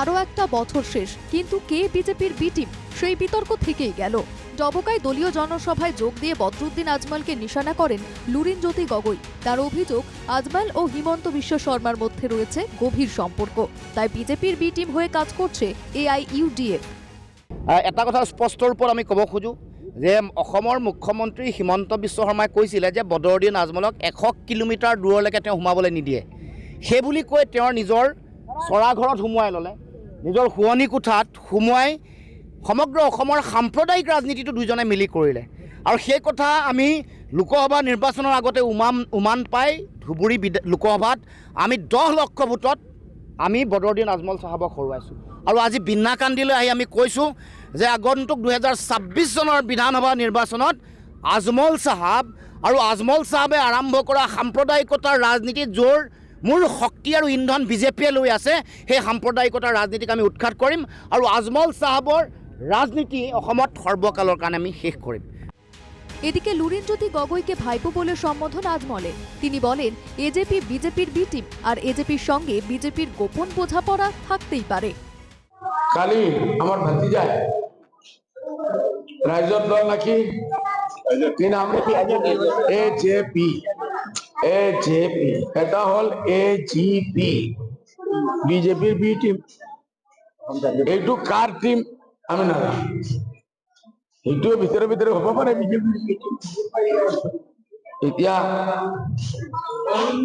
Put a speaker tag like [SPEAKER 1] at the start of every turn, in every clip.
[SPEAKER 1] আরও একটা বছর শেষ। কিন্তু কে বিজেপির বি টিম? সেই বিতর্ক থেকেই গেল। ডবকায় দলীয় জনসভায় যোগ দিয়ে বদরুদ্দিন আজমালকে নিশানা করেন লুরিন জ্যোতি গগৈ। তার অভিযোগ, আজমাল ও হিমন্ত বিশ্ব শর্মার মধ্যে রয়েছে গভীর সম্পর্ক। তাই বিজেপির বি টিম হয়ে কাজ করছে এআইইউডিএফ।
[SPEAKER 2] এটা কথা স্পষ্ট ৰূপত আমি ক'ব খোজোঁ যে অসমৰ মুখ্যমন্ত্ৰী হিমন্ত বিশ্ব শৰ্মাই কৈছিলে যে বদৰুদ্দিন আজমলক এশ কিলোমিটাৰ দূৰলৈকে তেওঁ সোমাবলৈ নিদিয়ে। সেই বুলি কৈ তেওঁৰ নিজৰ চৰাঘৰত সোমোৱাই ল'লে। নিজৰ শোৱনি কোঠাত সোমোৱাই সমগ্ৰ অসমৰ সাম্প্ৰদায়িক ৰাজনীতিটো দুইজনে মিলি কৰিলে। আৰু সেই কথা আমি লোকসভা নিৰ্বাচনৰ আগতে উমান উমান পাই ধুবুৰী লোকসভাত আমি দহ লক্ষ ভোটত আমি বদৰুদ্দিন আজমল চাহাবক হৰুৱাইছোঁ। আৰু আজি বিনাকান্দিলৈ আহি আমি কৈছোঁ যে আগন্তুক দুহেজাৰ ছাব্বিছ চনৰ বিধানসভা নিৰ্বাচনত আজমল চাহাব আৰু আজমল চাহাবে আৰম্ভ কৰা সাম্প্ৰদায়িকতাৰ ৰাজনীতিত য'ৰ মোৰ শক্তি আৰু ইন্ধন বিজেপিয়ে লৈ আছে সেই সাম্প্ৰদায়িকতাৰ ৰাজনীতিক আমি উৎখাত কৰিম আৰু আজমল চাহাবৰ ৰাজনীতি অসমত সৰ্বকালৰ কাৰণে আমি শেষ কৰিম।
[SPEAKER 1] এদিকে লুরিনজ্যোতি গগৈকে ভাইপো বলে সম্বোধন আজমলে। তিনি বলেন এজেপি বিজেপির বি টিম আর এজেপির সঙ্গে বিজেপির গোপন বোঝাপড়া থাকতেই পারে।
[SPEAKER 3] কালি আমার ভাতিজায় রাইজর দল নাকি কি নাম? A J P A J P এটা হল এ জি পি বিজেপির বি টিম এইটো কাৰ টিম আমি নাজানো সেইটোৱে ভিতৰে ভিতৰে হ'ব পাৰে বিজেপিৰ এতিয়া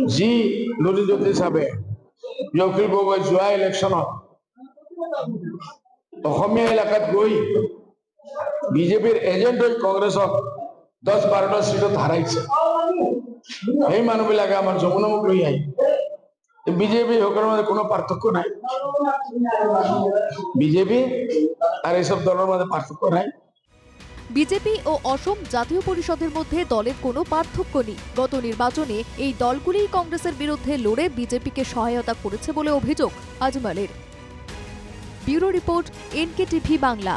[SPEAKER 3] যি ললিজ্যোতি চাবে বিয়কিল গগৈ যোৱা ইলেকশ্যনত অসমীয়া এলেকাত গৈ বিজেপিৰ এজেণ্ট হৈ কংগ্ৰেছক দহ বাৰটা চিটত হাৰাইছে সেই মানুহবিলাকে আমাৰ যমুনামুখ লৈ আহি বিজেপি সকলৰ মাজত কোনো পার্থক্য নাই। বিজেপি আর এইসব দলের মধ্যে পার্থক্য নাই।
[SPEAKER 1] বিজেপি ও অসম জাতীয় পরিষদের মধ্যে দলের কোনো পার্থক্য নেই। গত নির্বাচনে এই দলগুলিই কংগ্রেসের বিরুদ্ধে লড়ে বিজেপিকে সহায়তা করেছে বলে অভিযোগ আজমালের। Bureau report NK TV Bangla.